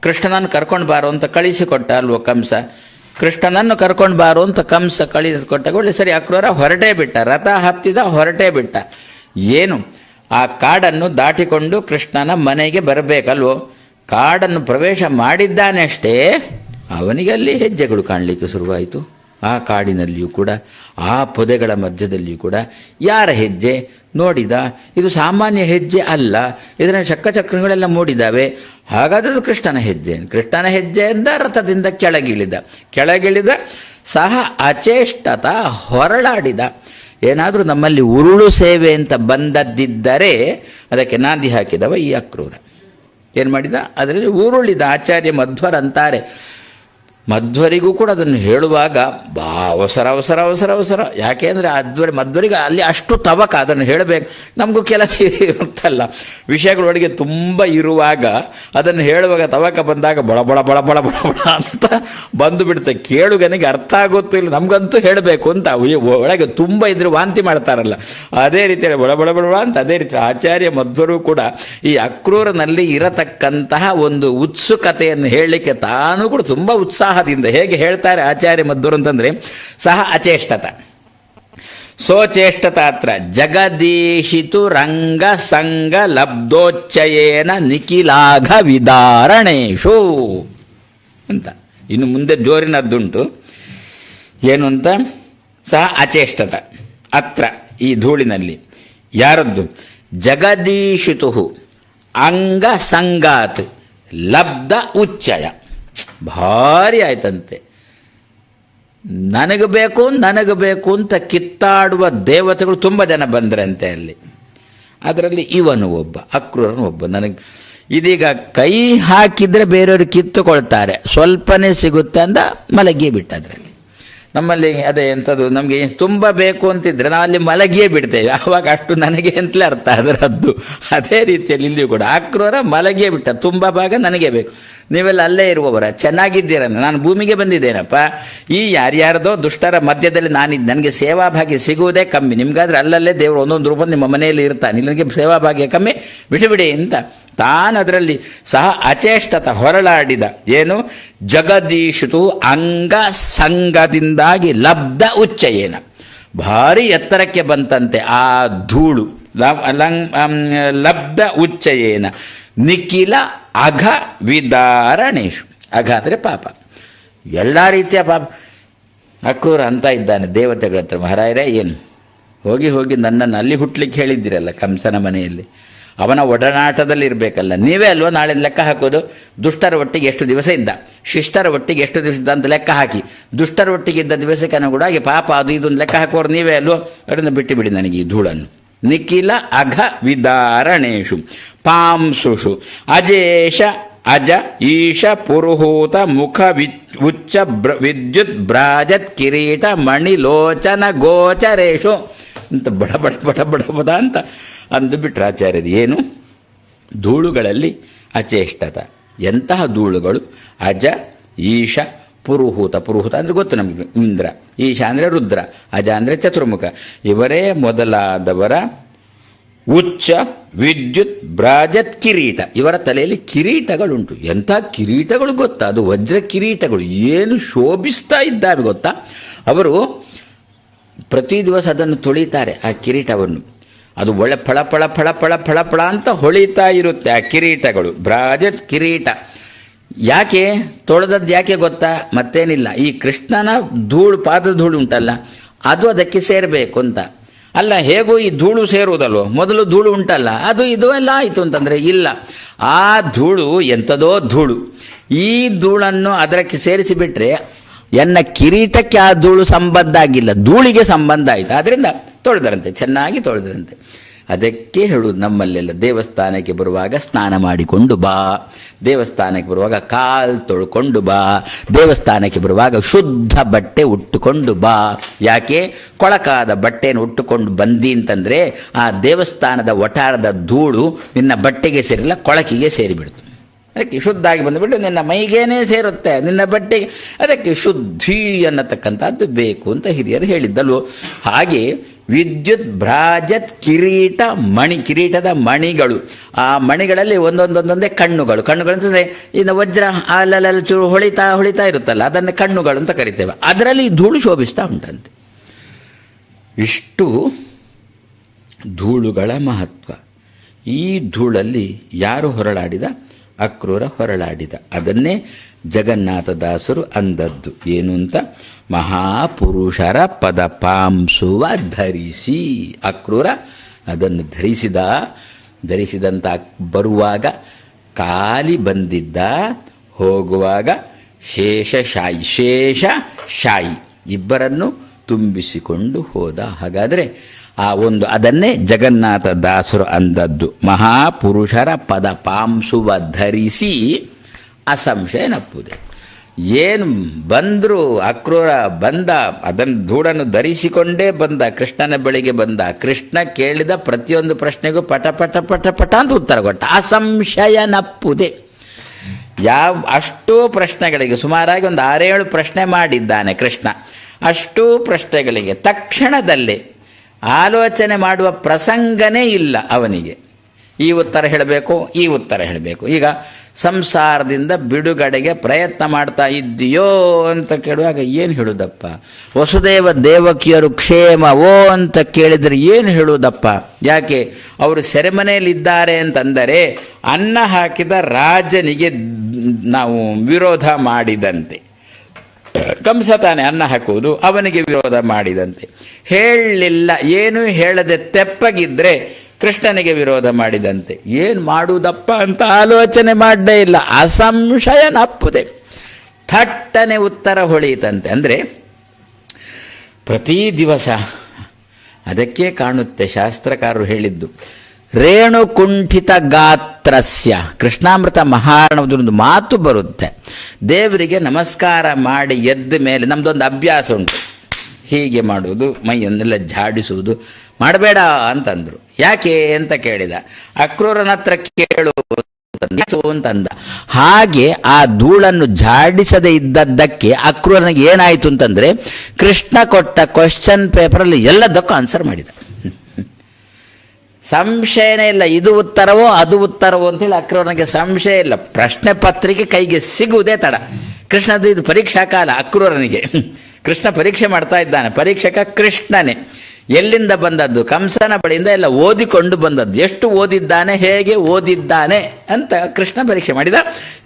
ಕೃಷ್ಣನನ್ನು ಕರ್ಕೊಂಡು ಬಾರೋ ಅಂತ ಕಳಿಸಿಕೊಟ್ಟ ಅಲ್ವೋ ಕಂಸ? ಕೃಷ್ಣನನ್ನು ಕರ್ಕೊಂಡು ಬಾರೋ ಅಂತ ಕಂಸ ಕಳಿಸಿಕೊಟ್ಟ ಒಳ್ಳೆ ಸರಿ ಅಕ್ರೂರ ಹೊರಟೇ ಬಿಟ್ಟ, ರಥ ಹತ್ತಿದ ಹೊರಟೇ ಬಿಟ್ಟ. ಏನು? ಆ ಕಾಡನ್ನು ದಾಟಿಕೊಂಡು ಕೃಷ್ಣನ ಮನೆಗೆ ಬರಬೇಕಲ್ವೋ? ಕಾಡನ್ನು ಪ್ರವೇಶ ಮಾಡಿದ್ದಾನೆ ಅಷ್ಟೇ ಅವನಿಗೆ ಅಲ್ಲಿ ಹೆಜ್ಜೆಗಳು ಕಾಣಲಿಕ್ಕೆ ಶುರುವಾಯಿತು. ಆ ಕಾಡಿನಲ್ಲಿಯೂ ಕೂಡ, ಆ ಪೊದೆಗಳ ಮಧ್ಯದಲ್ಲಿಯೂ ಕೂಡ, ಯಾರ ಹೆಜ್ಜೆ ನೋಡಿದ? ಇದು ಸಾಮಾನ್ಯ ಹೆಜ್ಜೆ ಅಲ್ಲ. ಇದರ ಚಕ್ರಚಕ್ರಗಳೆಲ್ಲ ಮೂಡಿದ್ದಾವೆ. ಹಾಗಾದ್ರೂ ಕೃಷ್ಣನ ಹೆಜ್ಜೆ. ಕೃಷ್ಣನ ಹೆಜ್ಜೆಯಿಂದ ರಥದಿಂದ ಕೆಳಗಿಳಿದ. ಕೆಳಗಿಳಿದ ಸಹ ಅಚೇಷ್ಟತ ಹೊರಳಾಡಿದ. ಏನಾದರೂ ನಮ್ಮಲ್ಲಿ ಉರುಳು ಸೇವೆ ಅಂತ ಬಂದದ್ದಿದ್ದರೆ ಅದಕ್ಕೆ ನಾಂದಿ ಹಾಕಿದವ ಈ ಅಕ್ರೂರ. ಏನು ಮಾಡಿದ? ಅದರಲ್ಲಿ ಉರುಳಿದ ಆಚಾರ್ಯ ಮಧ್ವರಂತಾರೆ ಮಧ್ವರಿಗೂ ಕೂಡ ಅದನ್ನು ಹೇಳುವಾಗ, ಬಾ, ಅವಸರ ಅವಸರ ಅವಸರ ಅವಸರ. ಯಾಕೆ ಅಂದರೆ ಅಧ್ವರಿ, ಮಧ್ವರಿಗೆ ಅಲ್ಲಿ ಅಷ್ಟು ತವಕ ಅದನ್ನು ಹೇಳಬೇಕು. ನಮಗೂ ಕೆಲ ಇರುತ್ತಲ್ಲ. ವಿಷಯಗಳೊಳಗೆ ತುಂಬ ಇರುವಾಗ ಅದನ್ನು ಹೇಳುವಾಗ ತವಕ ಬಂದಾಗ ಬಳ ಬಳ ಬಳ ಬಳ ಬಳ ಬಳ ಅಂತ ಬಂದು ಬಿಡುತ್ತೆ ಕೇಳುಗನಿಗೆ ಅರ್ಥ ಆಗುತ್ತೋ ಇಲ್ಲ. ನಮಗಂತೂ ಹೇಳಬೇಕು ಅಂತ ಒಳಗೆ ತುಂಬ ಇದ್ರೆ ವಾಂತಿ ಮಾಡ್ತಾರಲ್ಲ. ಅದೇ ರೀತಿಯಲ್ಲಿ ಬಳ ಬಳ ಬಳ ಅಂತ ಅದೇ ರೀತಿ ಆಚಾರ್ಯ ಮಧ್ವರು ಕೂಡ ಈ ಅಕ್ರೂರನಲ್ಲಿ ಇರತಕ್ಕಂತಹ ಒಂದು ಉತ್ಸುಕತೆಯನ್ನು ಹೇಳಲಿಕ್ಕೆ ತಾನು ಕೂಡ ತುಂಬ ಉತ್ಸಾಹದಿಂದ ಹೇಗೆ ಹೇಳ್ತಾರೆ ಆಚಾರ್ಯ ಮದ್ದೂರು ಅಂತಂದರೆ ಸಹ ಅಚೇಷ್ಟತ. ಸೋಚೇಷ್ಟತ ಅತ್ರ ಜಗದೀಶಿತು ರಂಗ ಸಂಗ ಲಬ್ಧೋಚ್ಚಯೇನ ನಿಖಿಲಾಘ ವಿದಾರಣೇಶು ಅಂತ. ಇನ್ನು ಮುಂದೆ ಜೋರಿನದ್ದುಂಟು. ಏನು ಅಂತ? ಸಹ ಅಚೇಷ್ಟತ. ಅತ್ರ ಈ ಧೂಳಿನಲ್ಲಿ. ಯಾರದ್ದು? ಜಗದೀಶಿತು ಅಂಗ ಸಂಗಾತ್ ಲಬ್ಧ ಉಚ್ಚಯ. ಭಾರಿ ಆಯ್ತಂತೆ. ನನಗೆ ಬೇಕು ನನಗೆ ಬೇಕು ಅಂತ ಕಿತ್ತಾಡುವ ದೇವತೆಗಳು ತುಂಬ ಜನ ಬಂದ್ರಂತೆ ಅಲ್ಲಿ. ಅದರಲ್ಲಿ ಇವನು ಒಬ್ಬ, ಅಕ್ರೂರನು ಒಬ್ಬ. ನನಗೆ ಇದೀಗ ಕೈ ಹಾಕಿದರೆ ಬೇರೆಯವರು ಕಿತ್ತುಕೊಳ್ತಾರೆ. ಸ್ವಲ್ಪನೇ ಸಿಗುತ್ತೆ ಅಂತ ಮಲಗಿ ಬಿಟ್ಟ ಅದರಲ್ಲಿ ನಮ್ಮಲ್ಲಿ ಅದೇ ಎಂಥದ್ದು ನಮಗೆ ತುಂಬ ಬೇಕು ಅಂತಿದ್ರೆ ಅಲ್ಲಿ ಮಲಗಿಯೇ ಬಿಡ್ತೇವೆ. ಆವಾಗ ಅಷ್ಟು ನನಗೆ ಅಂತಲೇ ಅರ್ಥ ಅದರದ್ದು ಅದೇ ರೀತಿಯಲ್ಲಿ ಇಲ್ಲಿಯೂ ಕೂಡ ಅಕ್ರೂರ ಮಲಗಿಯೇ ಬಿಟ್ಟ, ತುಂಬ ಭಾಗ ನನಗೆ ಬೇಕು. ನೀವೆಲ್ಲ ಅಲ್ಲೇ ಇರುವವರ, ಚೆನ್ನಾಗಿದ್ದೀರ ನಾನು ಭೂಮಿಗೆ ಬಂದಿದ್ದೇನಪ್ಪ? ಈ ಯಾರ್ಯಾರದೋ ದುಷ್ಟರ ಮಧ್ಯದಲ್ಲಿ ನಾನಿದ್ದು ನನಗೆ ಸೇವಾ ಭಾಗ್ಯ ಸಿಗುವುದೇ ಕಮ್ಮಿ. ನಿಮಗಾದ್ರೆ ಅಲ್ಲಲ್ಲೇ ದೇವರು ಒಂದೊಂದು ರೂಪ ನಿಮ್ಮ ಮನೆಯಲ್ಲಿ ಇರ್ತಾನೆ. ನನಗೆ ಸೇವಾಭಾಗ್ಯ ಕಮ್ಮಿ. ಬಿಡಿಬಿಡಿ ಅಂತ ತಾನು ಅದರಲ್ಲಿ ಸಹ ಅಚೇಷ್ಟತ ಹೊರಳಾಡಿದ. ಏನು? ಜಗದೀಶುತು ಅಂಗ ಸಂಗದಿಂದಾಗಿ ಲಬ್ಧ ಉಚ್ಚಯೇನ. ಭಾರಿ ಎತ್ತರಕ್ಕೆ ಬಂತಂತೆ ಆ ಧೂಳು. ಲಬ್ಧ ಉಚ್ಚಯೇನ. ನಿಖಿಲ ಅಘ ವಿದಾರಣೇಶು. ಅಘ ಅಂದರೆ ಪಾಪ. ಎಲ್ಲ ರೀತಿಯ ಪಾಪ. ಅಕ್ರೂರ ಅಂತ ಇದ್ದಾನೆ ದೇವತೆಗಳ ಹತ್ರ ಮಹಾರಾಯರೇ, ಏನು? ಹೋಗಿ ಹೋಗಿ ನನ್ನನ್ನು ಅಲ್ಲಿ ಹುಟ್ಲಿಕ್ಕೆ ಹೇಳಿದ್ದೀರಲ್ಲ ಕಂಸನ ಮನೆಯಲ್ಲಿ. ಅವನ ಒಡನಾಟದಲ್ಲಿ ಇರಬೇಕಲ್ಲ ನೀವೇ ಅಲ್ವಾ ನಾಳೆ ಲೆಕ್ಕ ಹಾಕೋದು? ದುಷ್ಟರ ಒಟ್ಟಿಗೆ ಎಷ್ಟು ದಿವಸ ಇದ್ದ? ಶಿಷ್ಟರ ಒಟ್ಟಿಗೆ ಎಷ್ಟು ದಿವಸ ಇದ್ದ ಅಂತ ಲೆಕ್ಕ ಹಾಕಿ. ದುಷ್ಟರ ಒಟ್ಟಿಗೆ ಇದ್ದ ದಿವಸಕ್ಕೆ ಅನುಗುಣವಾಗಿ ಪಾಪ ಅದು ಇದೊಂದು ಲೆಕ್ಕ ಹಾಕೋರು ನೀವೇ ಅಲ್ವೋ? ಅದನ್ನು ಬಿಟ್ಟು ಬಿಡಿ ನನಗೆ ಈ ಧೂಳನ್ನು. ನಿಖಿಲ ಅಘ ವಿದಾರಣೇಶು. ಪಾಂಸುಷು. ಅಜೇಶ ಅಜ ಈಶ ಪುರುಹೂತ ಮುಖ ವಿ ಉಚ್ಚ ಬ್ರ ವಿದ್ಯುತ್ ಭ್ರಾಜತ್ ಕಿರೀಟ ಮಣಿಲೋಚನ ಗೋಚರೇಶು. ಅಂತ ಬಡ ಬಡ ಬಡ ಬಡ ಬಡ ಅಂತ ಅಂದು ಬಿಟ್ರು ಆಚಾರ್ಯರು ಏನು? ಧೂಳುಗಳಲ್ಲಿ ಅಚೇಷ್ಟತ. ಎಂತಹ ಧೂಳುಗಳು? ಅಜ, ಈಶ, ಪುರುಹೂತ. ಪುರುಹೂತ ಅಂದರೆ ಗೊತ್ತು ನಮಗೆ, ಇಂದ್ರ. ಈಶ ಅಂದರೆ ರುದ್ರ. ಅಜ ಅಂದರೆ ಚತುರ್ಮುಖ. ಇವರೇ ಮೊದಲಾದವರ ಉಚ್ಚ, ವಿದ್ಯುತ್, ಬ್ರಾಜತ್, ಕಿರೀಟ. ಇವರ ತಲೆಯಲ್ಲಿ ಕಿರೀಟಗಳುಂಟು. ಎಂಥ ಕಿರೀಟಗಳು ಗೊತ್ತಾ? ಅದು ವಜ್ರ ಕಿರೀಟಗಳು. ಏನು ಶೋಭಿಸ್ತಾ ಇದ್ದಾವೆ ಗೊತ್ತಾ? ಅವರು ಪ್ರತಿ ದಿವಸ ಅದನ್ನು ತೊಳಿತಾರೆ, ಆ ಕಿರೀಟವನ್ನು. ಅದು ಒಳ್ಳೆ ಫಳ ಫಳ ಫಳ ಫಳ ಫಳ ಫಳ ಅಂತ ಹೊಳಿತಾ ಇರುತ್ತೆ ಆ ಕಿರೀಟಗಳು. ಬ್ರಾಜತ್ ಕಿರೀಟ. ಯಾಕೆ? ತೊಳೆದದ್ದು ಯಾಕೆ ಗೊತ್ತಾ? ಮತ್ತೇನಿಲ್ಲ. ಈ ಕೃಷ್ಣನ ಧೂಳು ಪಾದ ಧೂಳು ಉಂಟಲ್ಲ, ಅದು ಅದಕ್ಕೆ ಸೇರಬೇಕು ಅಂತ. ಅಲ್ಲ, ಹೇಗೂ ಈ ಧೂಳು ಸೇರುವುದಲ್ವ? ಮೊದಲು ಧೂಳು ಉಂಟಲ್ಲ, ಅದು ಇದು ಎಲ್ಲ ಆಯಿತು ಅಂತಂದರೆ ಇಲ್ಲ. ಆ ಧೂಳು ಎಂಥದೋ ಧೂಳು. ಈ ಧೂಳನ್ನು ಅದಕ್ಕೆ ಸೇರಿಸಿಬಿಟ್ರೆ ಎನ್ನ ಕಿರೀಟಕ್ಕೆ ಆ ಧೂಳು ಸಂಬಂಧ ಆಗಿಲ್ಲ, ಧೂಳಿಗೆ ಸಂಬಂಧ ಆಯಿತು. ಆದ್ದರಿಂದ ತೊಳೆದರಂತೆ, ಚೆನ್ನಾಗಿ ತೊಳೆದರಂತೆ. ಅದಕ್ಕೆ ಹೇಳುವುದು ನಮ್ಮಲ್ಲೆಲ್ಲ ದೇವಸ್ಥಾನಕ್ಕೆ ಬರುವಾಗ ಸ್ನಾನ ಮಾಡಿಕೊಂಡು ಬಾ. ದೇವಸ್ಥಾನಕ್ಕೆ ಬರುವಾಗ ಕಾಲು ತೊಳ್ಕೊಂಡು ಬಾ. ದೇವಸ್ಥಾನಕ್ಕೆ ಬರುವಾಗ ಶುದ್ಧ ಬಟ್ಟೆ ಉಟ್ಟುಕೊಂಡು ಬಾ. ಯಾಕೆ? ಕೊಳಕಾದ ಬಟ್ಟೆಯನ್ನು ಉಟ್ಟುಕೊಂಡು ಬಂದಿ ಅಂತಂದರೆ ಆ ದೇವಸ್ಥಾನದ ಒಟಾರದ ಧೂಳು ನಿನ್ನ ಬಟ್ಟೆಗೆ ಸೇರಿಲ್ಲ, ಕೊಳಕಿಗೆ ಸೇರಿಬಿಡ್ತು. ಅದಕ್ಕೆ ಶುದ್ಧ ಆಗಿ ಬಂದುಬಿಟ್ಟು ನಿನ್ನ ಮೈಗೇನೇ ಸೇರುತ್ತೆ, ನಿನ್ನ ಬಟ್ಟೆಗೆ. ಅದಕ್ಕೆ ಶುದ್ಧಿ ಅನ್ನತಕ್ಕಂಥದ್ದು ಬೇಕು ಅಂತ ಹಿರಿಯರು ಹೇಳಿದ್ದಲು ಹಾಗೆ ವಿದ್ಯುತ್ ಭ್ರಾಜತ್ ಕಿರೀಟ ಮಣಿ, ಕಿರೀಟದ ಮಣಿಗಳು. ಆ ಮಣಿಗಳಲ್ಲಿ ಒಂದೊಂದೊಂದೊಂದೇ ಕಣ್ಣುಗಳು. ಕಣ್ಣುಗಳು ಅಂತಂದರೆ ಇನ್ನು ವಜ್ರ ಅಲ್ಲಲ್ಲ ಚೂರು ಹೊಳಿತಾ ಹೊಳಿತಾ ಇರುತ್ತಲ್ಲ, ಅದನ್ನು ಕಣ್ಣುಗಳು ಅಂತ ಕರಿತೇವೆ. ಅದರಲ್ಲಿ ಧೂಳು ಶೋಭಿಸ್ತಾ ಉಂಟಂತೆ. ಇಷ್ಟು ಧೂಳುಗಳ ಮಹತ್ವ. ಈ ಧೂಳಲ್ಲಿ ಯಾರು ಹೊರಳಾಡಿದ? ಅಕ್ರೂರ ಹೊರಳಾಡಿದ. ಅದನ್ನೇ ಜಗನ್ನಾಥದಾಸರು ಅಂದದ್ದು. ಏನು ಅಂತ? ಮಹಾಪುರುಷರ ಪದ ಪಾಂಸುವ ಧರಿಸಿ. ಅಕ್ರೂರ ಅದನ್ನು ಧರಿಸಿದ, ಧರಿಸಿದಂತ ಬರುವಾಗ ಕಾಲಿ ಬಂದಿದ್ದ, ಹೋಗುವಾಗ ಶೇಷ ಶಾಯಿ ಶೇಷ ಶಾಯಿ ಇಬ್ಬರನ್ನು ತುಂಬಿಸಿಕೊಂಡು ಹೋದ. ಹಾಗಾದರೆ ಆ ಒಂದು ಅದನ್ನೇ ಜಗನ್ನಾಥ ದಾಸರು ಅಂದದ್ದು. ಮಹಾಪುರುಷರ ಪದ ಪಾಂಸುವ ಧರಿಸಿ ಅಸಂಶಯ ನಪ್ಪುದೆ. ಏನು ಬಂದರು ಅಕ್ರೂರ ಬಂದ ಅದನ್ನು ಧೂಡನ್ನು ಧರಿಸಿಕೊಂಡೇ ಬಂದ ಕೃಷ್ಣನ ಬಳಿಗೆ ಬಂದ ಕೃಷ್ಣ ಕೇಳಿದ ಪ್ರತಿಯೊಂದು ಪ್ರಶ್ನೆಗೂ ಪಟ ಪಟ ಪಟ ಪಟ ಅಂತ ಉತ್ತರ ಕೊಟ್ಟ. ಅಸಂಶಯ ನಪ್ಪುದೆ. ಯಾವ ಅಷ್ಟೂ ಪ್ರಶ್ನೆಗಳಿಗೆ ಸುಮಾರಾಗಿ ಒಂದು ಆರೇಳು ಪ್ರಶ್ನೆ ಮಾಡಿದ್ದಾನೆ ಕೃಷ್ಣ. ಅಷ್ಟೂ ಪ್ರಶ್ನೆಗಳಿಗೆ ತಕ್ಷಣದಲ್ಲೇ ಆಲೋಚನೆ ಮಾಡುವ ಪ್ರಸಂಗನೇ ಇಲ್ಲ ಅವನಿಗೆ. ಈ ಉತ್ತರ ಹೇಳಬೇಕು, ಈ ಉತ್ತರ ಹೇಳಬೇಕು. ಈಗ ಸಂಸಾರದಿಂದ ಬಿಡುಗಡೆಗೆ ಪ್ರಯತ್ನ ಮಾಡ್ತಾ ಇದ್ದೀಯೋ ಅಂತ ಕೇಳುವಾಗ ಏನು ಹೇಳುವುದಪ್ಪ ವಸುದೇವ ದೇವಕಿಯರು ಕ್ಷೇಮವೋ ಅಂತ ಕೇಳಿದರೆ ಏನು ಹೇಳುವುದಪ್ಪ ಯಾಕೆ? ಅವರು ಸೆರೆಮನೆಯಲ್ಲಿದ್ದಾರೆ ಅಂತಂದರೆ ಅನ್ನ ಹಾಕಿದ ರಾಜನಿಗೆ ನಾವು ವಿರೋಧ ಮಾಡಿದಂತೆ. ಕಂಸ ತಾನೆ ಅನ್ನ ಹಾಕುವುದು, ಅವನಿಗೆ ವಿರೋಧ ಮಾಡಿದಂತೆ. ಹೇಳಲಿಲ್ಲ, ಏನು ಹೇಳದೆ ತೆಪ್ಪಗಿದ್ರೆ ಕೃಷ್ಣನಿಗೆ ವಿರೋಧ ಮಾಡಿದಂತೆ. ಏನು ಮಾಡುವುದಪ್ಪ ಅಂತ ಆಲೋಚನೆ ಮಾಡದೇ ಇಲ್ಲ, ಅಸಂಶಯ ನಪ್ಪುದೆ. ಥಟ್ಟನೆ ಉತ್ತರ ಹೊಳೆಯಿತಂತೆ. ಅಂದರೆ ಪ್ರತಿ ದಿವಸ ಅದಕ್ಕೆ ಕಾಣುತ್ತೆ, ಶಾಸ್ತ್ರಕಾರರು ಹೇಳಿದ್ದು ರೇಣುಕುಂಠಿತ ಗಾತ್ರಸ್ಯ. ಕೃಷ್ಣಾಮೃತ ಮಹಾರಣದೊಂದು ಮಾತು ಬರುತ್ತೆ. ದೇವರಿಗೆ ನಮಸ್ಕಾರ ಮಾಡಿ ಎದ್ದ ಮೇಲೆ ನಮ್ಮದೊಂದು ಅಭ್ಯಾಸ ಉಂಟು. ಹೀಗೆ ಮಾಡುವುದು, ಮೈಯನ್ನೆಲ್ಲ ಝಾಡಿಸುವುದು. ಮಾಡಬೇಡ ಅಂತಂದರು. ಯಾಕೆ ಅಂತ ಕೇಳಿದ. ಅಕ್ರೂರನ ಹತ್ರ ಕೇಳು ಅಂತಂದು. ಹಾಗೆ ಆ ಧೂಳನ್ನು ಝಾಡಿಸದೇ ಇದ್ದದ್ದಕ್ಕೆ ಅಕ್ರೂರನಿಗೆ ಏನಾಯಿತು ಅಂತಂದರೆ ಕೃಷ್ಣ ಕೊಟ್ಟ ಕ್ವಶನ್ ಪೇಪರಲ್ಲಿ ಎಲ್ಲದಕ್ಕೂ ಆನ್ಸರ್ ಮಾಡಿದ. ಸಂಶಯನೇ ಇಲ್ಲ. ಇದು ಉತ್ತರವೋ, ಅದು ಉತ್ತರವೋ ಅಂತೇಳಿ ಅಕ್ರೂರನಿಗೆ ಸಂಶಯ ಇಲ್ಲ. ಪ್ರಶ್ನೆ ಪತ್ರಿಕೆ ಕೈಗೆ ಸಿಗುವುದೇ ತಡ. ಕೃಷ್ಣದ್ದು ಇದು ಪರೀಕ್ಷಾ ಕಾಲ, ಅಕ್ರೂರನಿಗೆ. ಕೃಷ್ಣ ಪರೀಕ್ಷೆ ಮಾಡ್ತಾ ಇದ್ದಾನೆ. ಪರೀಕ್ಷಕ ಕೃಷ್ಣನೇ. ಎಲ್ಲಿಂದ ಬಂದದ್ದು? ಕಂಸನ ಬಳಿಯಿಂದ ಎಲ್ಲ ಓದಿಕೊಂಡು ಬಂದದ್ದು. ಎಷ್ಟು ಓದಿದ್ದಾನೆ, ಹೇಗೆ ಓದಿದ್ದಾನೆ ಅಂತ ಕೃಷ್ಣ ಪರೀಕ್ಷೆ ಮಾಡಿದ.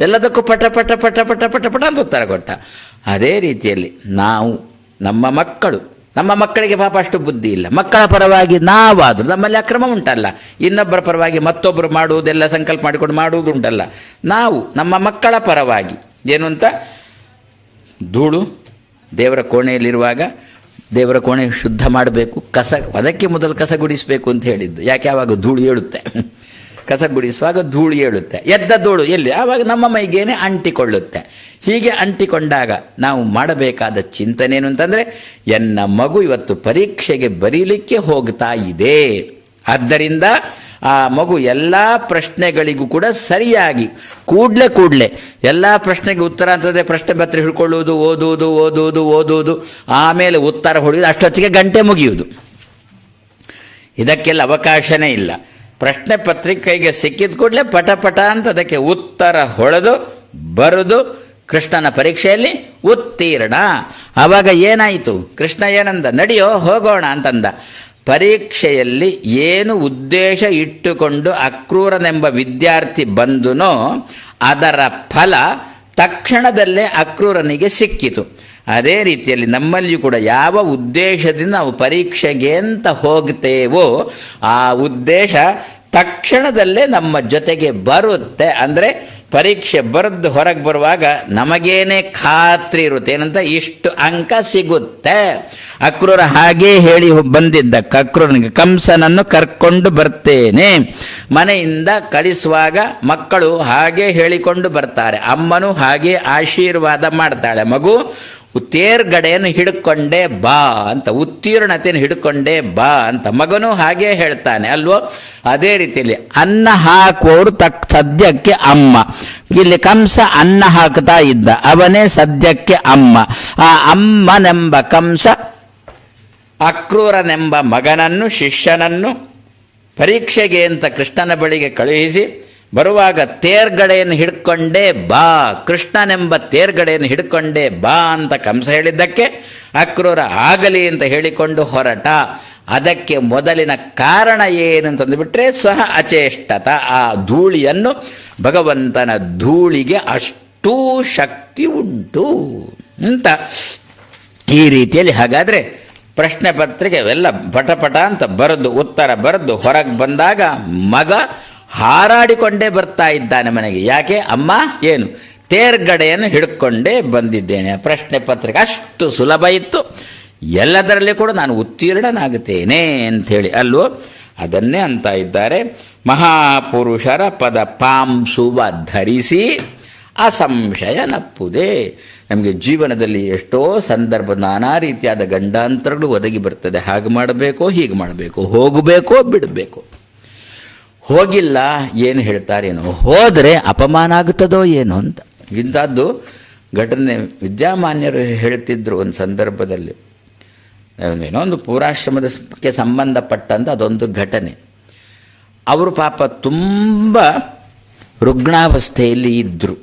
ಎಲ್ಲದಕ್ಕೂ ಪಟ ಪಟ ಪಟ ಪಟ ಪಟ ಪಟ ಅಂತ ಉತ್ತರ ಕೊಟ್ಟ. ಅದೇ ರೀತಿಯಲ್ಲಿ ನಾವು ನಮ್ಮ ಮಕ್ಕಳು ನಮ್ಮ ಮಕ್ಕಳಿಗೆ ಪಾಪ ಅಷ್ಟು ಬುದ್ಧಿ ಇಲ್ಲ. ಮಕ್ಕಳ ಪರವಾಗಿ ನಾವಾದರೂ, ನಮ್ಮಲ್ಲಿ ಅಕ್ರಮ ಉಂಟಲ್ಲ. ಇನ್ನೊಬ್ಬರ ಪರವಾಗಿ ಮತ್ತೊಬ್ಬರು ಮಾಡುವುದೆಲ್ಲ ಸಂಕಲ್ಪ ಮಾಡಿಕೊಂಡು ಮಾಡುವುದು ಉಂಟಲ್ಲ. ನಾವು, ನಮ್ಮ ಮಕ್ಕಳ ಪರವಾಗಿ, ಏನು ಅಂತ? ಧೂಳು, ದೇವರ ಕೋಣೆಯಲ್ಲಿರುವಾಗ ದೇವರ ಕೋಣೆ ಶುದ್ಧ ಮಾಡಬೇಕು, ಕಸ, ಅದಕ್ಕೆ ಮೊದಲು ಕಸ ಗುಡಿಸಬೇಕು ಅಂತ ಹೇಳಿದ್ದು. ಯಾಕೆ? ಯಾವಾಗ? ಧೂಳು ಏಳುತ್ತೆ. ಕಸ ಗುಡಿಸುವಾಗ ಧೂಳು ಏಳುತ್ತೆ. ಎದ್ದ ಧೂಳು ಎಲ್ಲಿ? ಆವಾಗ ನಮ್ಮ ಮೈಗೇನೆ ಅಂಟಿಕೊಳ್ಳುತ್ತೆ. ಹೀಗೆ ಅಂಟಿಕೊಂಡಾಗ ನಾವು ಮಾಡಬೇಕಾದ ಚಿಂತನೆ ಏನು ಅಂತಂದರೆ, ಎನ್ನ ಮಗು ಇವತ್ತು ಪರೀಕ್ಷೆಗೆ ಬರೀಲಿಕ್ಕೆ ಹೋಗ್ತಾ ಇದೆ. ಆದ್ದರಿಂದ ಆ ಮಗು ಎಲ್ಲ ಪ್ರಶ್ನೆಗಳಿಗೂ ಕೂಡ ಸರಿಯಾಗಿ, ಕೂಡಲೇ ಕೂಡಲೇ ಎಲ್ಲ ಪ್ರಶ್ನೆಗೆ ಉತ್ತರ ಅಂತಂದರೆ ಪ್ರಶ್ನೆ ಪತ್ರ ಹಿಡ್ಕೊಳ್ಳುವುದು, ಓದುವುದು ಓದುವುದು ಓದುವುದು, ಆಮೇಲೆ ಉತ್ತರ ಹೊಡೆಯುವುದು, ಅಷ್ಟೊತ್ತಿಗೆ ಗಂಟೆ ಮುಗಿಯುವುದು. ಇದಕ್ಕೆಲ್ಲ ಅವಕಾಶನೇ ಇಲ್ಲ. ಪ್ರಶ್ನೆ ಪತ್ರಿಕೆಗೆ ಸಿಕ್ಕಿದ ಕೂಡಲೇ ಪಟ ಪಟ ಅಂತ ಅದಕ್ಕೆ ಉತ್ತರ ಹೊಳೆದು, ಬರೆದು, ಕೃಷ್ಣನ ಪರೀಕ್ಷೆಯಲ್ಲಿ ಉತ್ತೀರ್ಣ. ಆವಾಗ ಏನಾಯಿತು? ಕೃಷ್ಣ ಏನಂದ? ನಡೆಯೋ, ಹೋಗೋಣ ಅಂತಂದ. ಪರೀಕ್ಷೆಯಲ್ಲಿ ಏನು ಉದ್ದೇಶ ಇಟ್ಟುಕೊಂಡು ಅಕ್ರೂರನೆಂಬ ವಿದ್ಯಾರ್ಥಿ ಬಂದುನೋ, ಅದರ ಫಲ ತಕ್ಷಣದಲ್ಲೇ ಅಕ್ರೂರನಿಗೆ ಸಿಕ್ಕಿತು. ಅದೇ ರೀತಿಯಲ್ಲಿ ನಮ್ಮಲ್ಲಿಯೂ ಕೂಡ ಯಾವ ಉದ್ದೇಶದಿಂದ ನಾವು ಪರೀಕ್ಷೆಗೆ ಅಂತ ಹೋಗ್ತೇವೋ, ಆ ಉದ್ದೇಶ ತಕ್ಷಣದಲ್ಲೇ ನಮ್ಮ ಜೊತೆಗೆ ಬರುತ್ತೆ. ಅಂದರೆ ಪರೀಕ್ಷೆ ಬರೆದು ಹೊರಗೆ ಬರುವಾಗ ನಮಗೇನೆ ಖಾತ್ರಿ ಇರುತ್ತೆ. ಏನಂತ? ಇಷ್ಟು ಅಂಕ ಸಿಗುತ್ತೆ. ಅಕ್ರೂರ ಹಾಗೆ ಹೇಳಿ ಬಂದಿದ್ದ ಅಕ್ರೂರನಿಗೆ, ಕಂಸನನ್ನು ಕರ್ಕೊಂಡು ಬರ್ತೇನೆ. ಮನೆಯಿಂದ ಕಳಿಸುವಾಗ ಮಕ್ಕಳು ಹಾಗೆ ಹೇಳಿಕೊಂಡು ಬರ್ತಾರೆ. ಅಮ್ಮನು ಹಾಗೆ ಆಶೀರ್ವಾದ ಮಾಡ್ತಾಳೆ. ಮಗು ತೇರ್ಗಡೆಯನ್ನು ಹಿಡ್ಕೊಂಡೇ ಬಾ ಅಂತ, ಉತ್ತೀರ್ಣತೆಯನ್ನು ಹಿಡ್ಕೊಂಡೇ ಬಾ ಅಂತ ಮಗನು ಹಾಗೆ ಹೇಳ್ತಾನೆ, ಅಲ್ವೋ? ಅದೇ ರೀತಿಯಲ್ಲಿ ಅನ್ನ ಹಾಕುವವರು ತಕ್, ಸದ್ಯಕ್ಕೆ ಅಮ್ಮ. ಇಲ್ಲಿ ಕಂಸ ಅನ್ನ ಹಾಕ್ತಾ ಇದ್ದ, ಅವನೇ ಸದ್ಯಕ್ಕೆ ಅಮ್ಮ. ಆ ಅಮ್ಮನೆಂಬ ಕಂಸ ಅಕ್ರೂರನೆಂಬ ಮಗನನ್ನು, ಶಿಷ್ಯನನ್ನು ಪರೀಕ್ಷೆಗೆ ಅಂತ ಕೃಷ್ಣನ ಬಳಿಗೆ ಕಳುಹಿಸಿ ಬರುವಾಗ ತೇರ್ಗಡೆಯನ್ನು ಹಿಡ್ಕೊಂಡೇ ಬಾ, ಕೃಷ್ಣನೆಂಬ ತೇರ್ಗಡೆಯನ್ನು ಹಿಡ್ಕೊಂಡೇ ಬಾ ಅಂತ ಕಂಸ ಹೇಳಿದ್ದಕ್ಕೆ ಅಕ್ರೂರ ಆಗಲಿ ಅಂತ ಹೇಳಿಕೊಂಡು ಹೊರಟ. ಅದಕ್ಕೆ ಮೊದಲಿನ ಕಾರಣ ಏನು ಅಂತಂದುಬಿಟ್ರೆ ಸಹ ಅಚೇಷ್ಟತ. ಆ ಧೂಳಿಯನ್ನು ಭಗವಂತನ ಧೂಳಿಗೆ ಅಷ್ಟೂ ಶಕ್ತಿ ಉಂಟು ಅಂತ ಈ ರೀತಿಯಲ್ಲಿ ಹಾಗಾದರೆ ಪ್ರಶ್ನೆ ಪತ್ರಿಕೆ ಅವೆಲ್ಲ ಪಟಪಟ ಅಂತ ಬರೆದು, ಉತ್ತರ ಬರೆದು ಹೊರಗೆ ಬಂದಾಗ ಮಗ ಹಾರಾಡಿಕೊಂಡೇ ಬರ್ತಾ ಇದ್ದಾನೆ ಮನೆಗೆ. ಯಾಕೆ? ಅಮ್ಮ, ಏನು? ತೇರ್ಗಡೆಯನ್ನು ಹಿಡ್ಕೊಂಡೇ ಬಂದಿದ್ದೇನೆ. ಪ್ರಶ್ನೆ ಪತ್ರಿಕೆ ಅಷ್ಟು ಸುಲಭ ಇತ್ತು. ಎಲ್ಲದರಲ್ಲಿ ಕೂಡ ನಾನು ಉತ್ತೀರ್ಣನಾಗುತ್ತೇನೆ ಅಂಥೇಳಿ. ಅಲ್ವೋ ಅದನ್ನೇ ಅಂತ ಇದ್ದಾರೆ. ಮಹಾಪುರುಷರ ಪದ ಪಾಂಸುವ ಧರಿಸಿ ಅಸಂಶಯ ನಪ್ಪುದೇ. ನಮಗೆ ಜೀವನದಲ್ಲಿ ಎಷ್ಟೋ ಸಂದರ್ಭ, ನಾನಾ ರೀತಿಯಾದ ಗಂಡಾಂತರಗಳು ಒದಗಿ ಬರ್ತದೆ. ಹಾಗೆ ಮಾಡಬೇಕೋ, ಹೀಗೆ ಮಾಡಬೇಕು, ಹೋಗಬೇಕೋ, ಬಿಡಬೇಕು. ಹೋಗಿಲ್ಲ ಏನು ಹೇಳ್ತಾರೇನೋ, ಹೋದರೆ ಅಪಮಾನ ಆಗುತ್ತದೋ ಏನೋ ಅಂತ. ಇಂಥದ್ದು ಘಟನೆ ವಿದ್ಯಾಮಾನ್ಯರು ಹೇಳ್ತಿದ್ರು ಒಂದು ಸಂದರ್ಭದಲ್ಲಿ. ಏನೋ ಒಂದು ಪೂರಾಶ್ರಮದಕ್ಕೆ ಸಂಬಂಧಪಟ್ಟಂಥ ಅದೊಂದು ಘಟನೆ. ಅವರು ಪಾಪ ತುಂಬ ರುಗ್ಣಾವಸ್ಥೆಯಲ್ಲಿ ಇದ್ದರು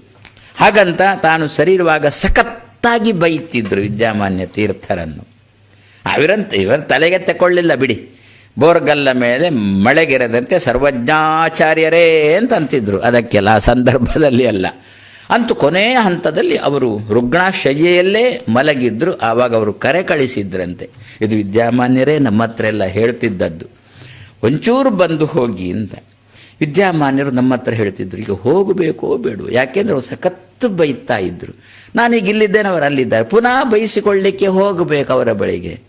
ಹಾಗಂತ ತಾನು ಸರಿ ಇರುವಾಗ ಸಖತ್ತಾಗಿ ಬೈತಿದ್ರು ವಿದ್ಯಾಮಾನ್ಯ ತೀರ್ಥರನ್ನು. ಅವಿರಂತ, ಇವರ ತಲೆಗೆ ತಗೊಳ್ಳಿಲ್ಲ ಬಿಡಿ. ಬೋರ್ಗಲ್ಲ ಮೇಲೆ ಮಳೆಗೆರೆದಂತೆ ಸರ್ವಜ್ಞಾಚಾರ್ಯರೇ ಅಂತ ಅಂತಿದ್ರು. ಅದಕ್ಕೆಲ್ಲ ಆ ಸಂದರ್ಭದಲ್ಲಿ ಅಲ್ಲ. ಅಂತೂ ಕೊನೆಯ ಹಂತದಲ್ಲಿ ಅವರು ರುಗ್ಣಾಶಯ್ಯೆಯಲ್ಲೇ ಮಲಗಿದ್ರು. ಆವಾಗ ಅವರು ಕರೆ ಕಳಿಸಿದ್ರಂತೆ. ಇದು ವಿದ್ಯಾಮಾನ್ಯರೇ ನಮ್ಮ ಹತ್ರ ಎಲ್ಲ ಹೇಳ್ತಿದ್ದದ್ದು. ಒಂಚೂರು ಬಂದು ಹೋಗಿ ಅಂತ. ವಿದ್ಯಾಮಾನ್ಯರು ನಮ್ಮ ಹತ್ರ ಹೇಳ್ತಿದ್ರು, ಈಗ ಹೋಗಬೇಕೋ ಬೇಡ ಯಾಕೆಂದ್ರೆ ಅವ್ರು ಸಖತ್ತು ಬೈತಾ ಇದ್ದರು ನಾನೀಗ ಇಲ್ಲಿದ್ದೇನೆ, ಅವರು ಅಲ್ಲಿದ್ದಾರೆ. ಪುನಃ ಬೈಸಿಕೊಳ್ಳಿಕ್ಕೆ ಹೋಗಬೇಕು ಅವರ ಬಳಿಗೆ.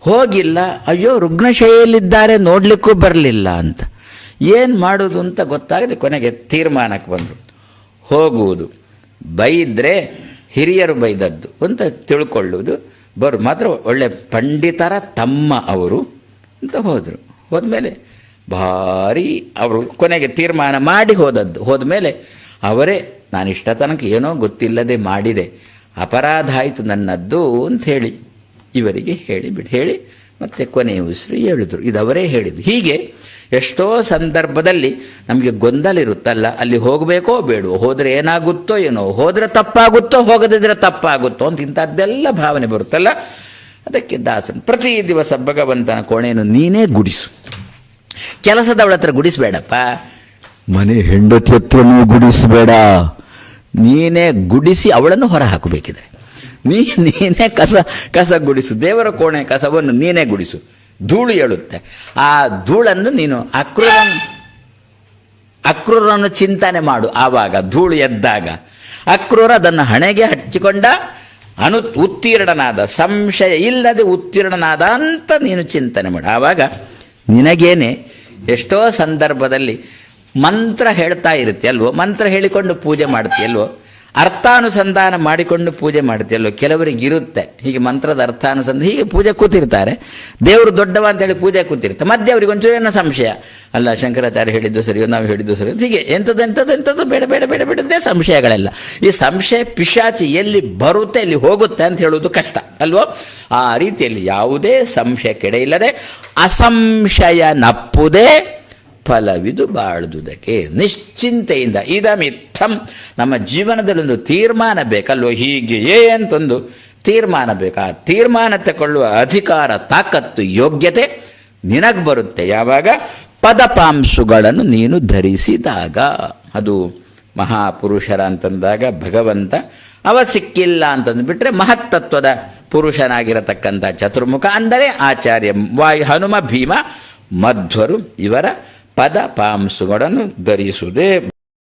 ಹೋಗಿಲ್ಲ, ಅಯ್ಯೋ ರುಗ್ಣಶೈಲಿದ್ದಾರೆ ನೋಡಲಿಕ್ಕೂ ಬರಲಿಲ್ಲ ಅಂತ. ಏನು ಮಾಡೋದು ಅಂತ ಗೊತ್ತಾಗದೆ ಕೊನೆಗೆ ತೀರ್ಮಾನಕ್ಕೆ ಬಂದರು. ಹೋಗುವುದು. ಬೈದರೆ ಹಿರಿಯರು ಬೈದದ್ದು ಅಂತ ತಿಳ್ಕೊಳ್ಳುವುದು. ಬರು ಮಾತ್ರ ಒಳ್ಳೆ ಪಂಡಿತರ ತಮ್ಮ ಅವರು ಅಂತ ಹೋದರು. ಹೋದ್ಮೇಲೆ ಭಾರಿ ಅವರು ಕೊನೆಗೆ ತೀರ್ಮಾನ ಮಾಡಿ ಹೋದದ್ದು. ಹೋದ್ಮೇಲೆ ಅವರೇ ನಾನು ಇಷ್ಟ ತನಕ ಏನೋ ಗೊತ್ತಿಲ್ಲದೆ ಮಾಡಿದೆ. ಅಪರಾಧ ಆಯಿತು ನನ್ನದ್ದು ಅಂತ ಹೇಳಿ ಇವರಿಗೆ ಹೇಳಿ ಬಿಡಿ. ಹೇಳಿ ಮತ್ತೆ ಕೊನೆಯ ಉಸಿರು ಹೇಳಿದರು. ಇದು ಅವರೇ ಹೇಳಿದ್ದು. ಹೀಗೆ ಎಷ್ಟೋ ಸಂದರ್ಭದಲ್ಲಿ ನಮಗೆ ಗೊಂದಲ ಇರುತ್ತಲ್ಲ ಅಲ್ಲಿ ಹೋಗಬೇಕೋ ಬೇಡವೋ ಹೋದರೆ ಏನಾಗುತ್ತೋ ಏನೋ ಹೋದರೆ ತಪ್ಪಾಗುತ್ತೋ ಹೋಗದಿದ್ರೆ ತಪ್ಪಾಗುತ್ತೋ ಅಂತ ಇಂಥದ್ದೆಲ್ಲ ಭಾವನೆ ಬರುತ್ತಲ್ಲ. ಅದಕ್ಕೆ ದಾಸನು ಪ್ರತಿ ದಿವಸ ಭಗವಂತನ ಕೋಣೆಯನ್ನು ನೀನೇ ಗುಡಿಸು. ಕೆಲಸದವಳ ಹತ್ರ ಗುಡಿಸಬೇಡಪ್ಪ. ಮನೆ ಹೆಂಡತಿ ಹತ್ರನೂ ಗುಡಿಸಬೇಡ. ನೀನೇ ಗುಡಿಸಿ ಅವಳನ್ನು ಹೊರ ಹಾಕಬೇಕಿದ್ರೆ ನೀ, ನೀನೇ ಕಸ ಕಸ ಗುಡಿಸು. ದೇವರ ಕೋಣೆ ಕಸವನ್ನು ನೀನೇ ಗುಡಿಸು. ಧೂಳು ಹೇಳುತ್ತೆ ಆ ಧೂಳನ್ನು ನೀನು ಅಕ್ರೂರ ಅಕ್ರೂರನ್ನು ಚಿಂತನೆ ಮಾಡು ಆವಾಗ, ಧೂಳು ಎದ್ದಾಗ. ಅಕ್ರೂರ ಅದನ್ನು ಹಣೆಗೆ ಹಚ್ಚಿಕೊಂಡ ಅನು, ಉತ್ತೀರ್ಣನಾದ, ಸಂಶಯ ಇಲ್ಲದೆ ಉತ್ತೀರ್ಣನಾದ ಅಂತ ನೀನು ಚಿಂತನೆ ಮಾಡು. ಆವಾಗ ನಿನಗೇನೆ ಎಷ್ಟೋ ಸಂದರ್ಭದಲ್ಲಿ ಮಂತ್ರ ಹೇಳ್ತಾ ಇರುತ್ತೆ ಅಲ್ವೋ ಮಂತ್ರ ಹೇಳಿಕೊಂಡು ಪೂಜೆ ಮಾಡ್ತೀಯಲ್ವೋ? ಅರ್ಥಾನುಸಂಧಾನ ಮಾಡಿಕೊಂಡು ಪೂಜೆ ಮಾಡ್ತೀಯಲ್ವೋ ಕೆಲವರಿಗೆ ಇರುತ್ತೆ. ಹೀಗೆ ಮಂತ್ರದ ಅರ್ಥಾನುಸಂಧಾನ ಹೀಗೆ ಪೂಜೆ ಕೂತಿರ್ತಾರೆ. ದೇವರು ದೊಡ್ಡವ ಅಂತೇಳಿ ಪೂಜೆ ಕೂತಿರ್ತಾರೆ ಮಧ್ಯೆ ಅವ್ರಿಗೆ ಒಂಚೂರು ಏನೋ ಸಂಶಯ. ಅಲ್ಲ, ಶಂಕರಾಚಾರ್ಯ ಹೇಳಿದ್ದು ಸರಿಯೋ, ನಾವು ಹೇಳಿದ್ದು ಸರಿ ಹೀಗೆ ಎಂಥದ್ದು ಎಂಥದ್ದು ಎಂಥದ್ದು ಬೇಡ ಬೇಡ ಬೇಡ ಬೇಡದ್ದೇ ಸಂಶಯಗಳೆಲ್ಲ. ಈ ಸಂಶಯ ಪಿಶಾಚಿ ಎಲ್ಲಿ ಬರುತ್ತೆ, ಎಲ್ಲಿ ಹೋಗುತ್ತೆ ಅಂತ ಹೇಳುವುದು ಕಷ್ಟ, ಅಲ್ವೋ? ಆ ರೀತಿಯಲ್ಲಿ ಯಾವುದೇ ಸಂಶಯ ಕೆಡೆಯಿಲ್ಲದೆ ಅಸಂಶಯ ನಪ್ಪುದೇ ಫಲವಿದು ಬಾಳುವುದಕ್ಕೆ ನಿಶ್ಚಿಂತೆಯಿಂದ ಇದಮಿತ್ತಂ ನಮ್ಮ ಜೀವನದಲ್ಲಿ ಒಂದು ತೀರ್ಮಾನ ಬೇಕಲ್ವೋ ಹೀಗೆಯೇ ಅಂತಂದು ತೀರ್ಮಾನ ಬೇಕು? ಆ ತೀರ್ಮಾನ ತಗೊಳ್ಳುವ ಅಧಿಕಾರ, ತಾಕತ್ತು, ಯೋಗ್ಯತೆ ನಿನಗೆ ಬರುತ್ತೆ. ಯಾವಾಗ? ಪದಪಾಂಶುಗಳನ್ನು ನೀನು ಧರಿಸಿದಾಗ. ಅದು ಮಹಾಪುರುಷರ ಅಂತಂದಾಗ ಭಗವಂತ ಅವ ಸಿಕ್ಕಿಲ್ಲ ಅಂತಂದುಬಿಟ್ರೆ ಮಹತ್ತತ್ವದ ಪುರುಷನಾಗಿರತಕ್ಕಂಥ ಚತುರ್ಮುಖ ಅಂದರೆ ಆಚಾರ್ಯ ವಾಯು ಹನುಮ ಭೀಮ ಮಧ್ವರು ಇವರ ಪದ ಪಾಂಸುಗಳನ್ನು ಧರಿಸುವುದೇ